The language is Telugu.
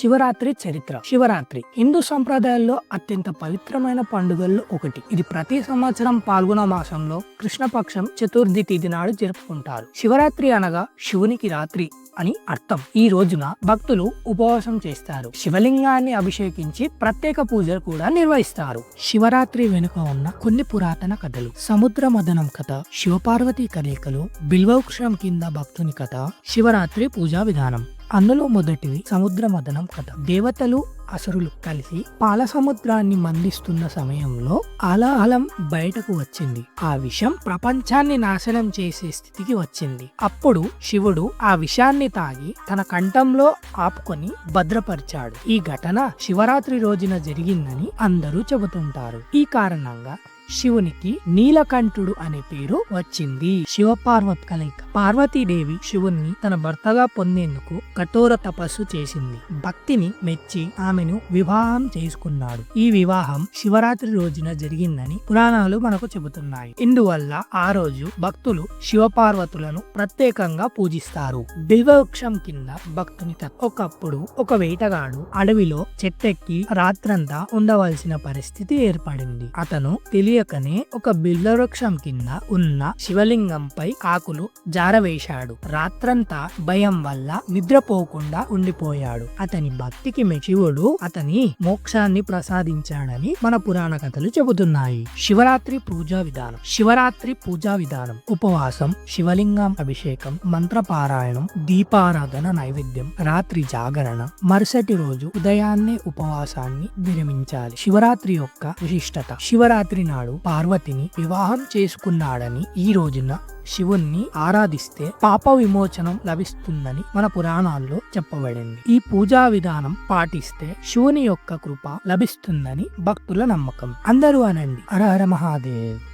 శివరాత్రి చరిత్ర. శివరాత్రి హిందూ సంప్రదాయాల్లో అత్యంత పవిత్రమైన పండుగల్లో ఒకటి. ఇది ప్రతి సంవత్సరం పాల్గొన మాసంలో కృష్ణపక్షం చతుర్థి తిథి నాడు జరుపుకుంటారు. శివరాత్రి అనగా శివునికి రాత్రి అని అర్థం. ఈ రోజున భక్తులు ఉపవాసం చేస్తారు. శివలింగాన్ని అభిషేకించి ప్రత్యేక పూజలు కూడా నిర్వహిస్తారు. శివరాత్రి వెనుక ఉన్న కొన్ని పురాతన కథలు. సముద్ర మదనం కథ శివపార్వతి కలయికలు బిల్వవృక్షం కింద భక్తుని కథ శివరాత్రి పూజా విధానం. అందులో మొదటిది సముద్ర మదనం కథ. దేవతలు అసురులు కలిసి పాల సముద్రాన్ని మందిస్తున్న సమయంలో అలాహలం బయటకు వచ్చింది. ఆ విషం ప్రపంచాన్ని నాశనం చేసే స్థితికి వచ్చింది. అప్పుడు శివుడు ఆ విషాన్ని తాగి తన కంఠంలో ఆపుకొని భద్రపరిచాడు. ఈ ఘటన శివరాత్రి రోజున జరిగిందని అందరూ చెబుతుంటారు. ఈ కారణంగా శివునికి నీలకంఠుడు అనే పేరు వచ్చింది. శివపార్వతి కలయిక. పార్వతీదేవి శివుణ్ణి తన భర్తగా పొందేందుకు కఠోర తపస్సు చేసింది. భక్తిని మెచ్చి ఆమె ఆమెను వివాహం చేసుకున్నాడు. ఈ వివాహం శివరాత్రి రోజున జరిగిందని పురాణాలు మనకు చెబుతున్నాయి. ఇందువల్ల ఆ రోజు భక్తులు శివపార్వతులను ప్రత్యేకంగా పూజిస్తారు. బిల్వవృక్షం కింద భక్తుని ఒకప్పుడు ఒక వేటగాడు అడవిలో చెట్టెక్కి రాత్రంతా ఉండవలసిన పరిస్థితి ఏర్పడింది. అతను తెలియకనే ఒక బిల్వవృక్షం కింద ఉన్న శివలింగంపై ఆకులు జారవేశాడు. రాత్రంతా భయం వల్ల నిద్రపోకుండా ఉండిపోయాడు. అతని భక్తికి మెచివుడు శివుడు అతని మోక్షాన్ని ప్రసాదించాడని మన పురాణ కథలు చెబుతున్నాయి. శివరాత్రి పూజా విధానం. శివరాత్రి పూజా విధానం. ఉపవాసం శివలింగం అభిషేకం మంత్రపారాయణం దీపారాధన నైవేద్యం రాత్రి జాగరణ. మరుసటి రోజు ఉదయాన్నే ఉపవాసాన్ని విరమించాలి. శివరాత్రి యొక్క విశిష్టత. శివరాత్రి నాడు పార్వతిని వివాహం చేసుకున్నాడని ఈ రోజున శివుణ్ణి ఆరాధిస్తే పాప విమోచనం లభిస్తుందని మన పురాణాల్లో చెప్పబడింది. ఈ పూజా విధానం పాటిస్తే శివుని యొక్క కృప లభిస్తుందని భక్తుల నమ్మకం. అందరూ అనండి. హర హర మహాదేవ్.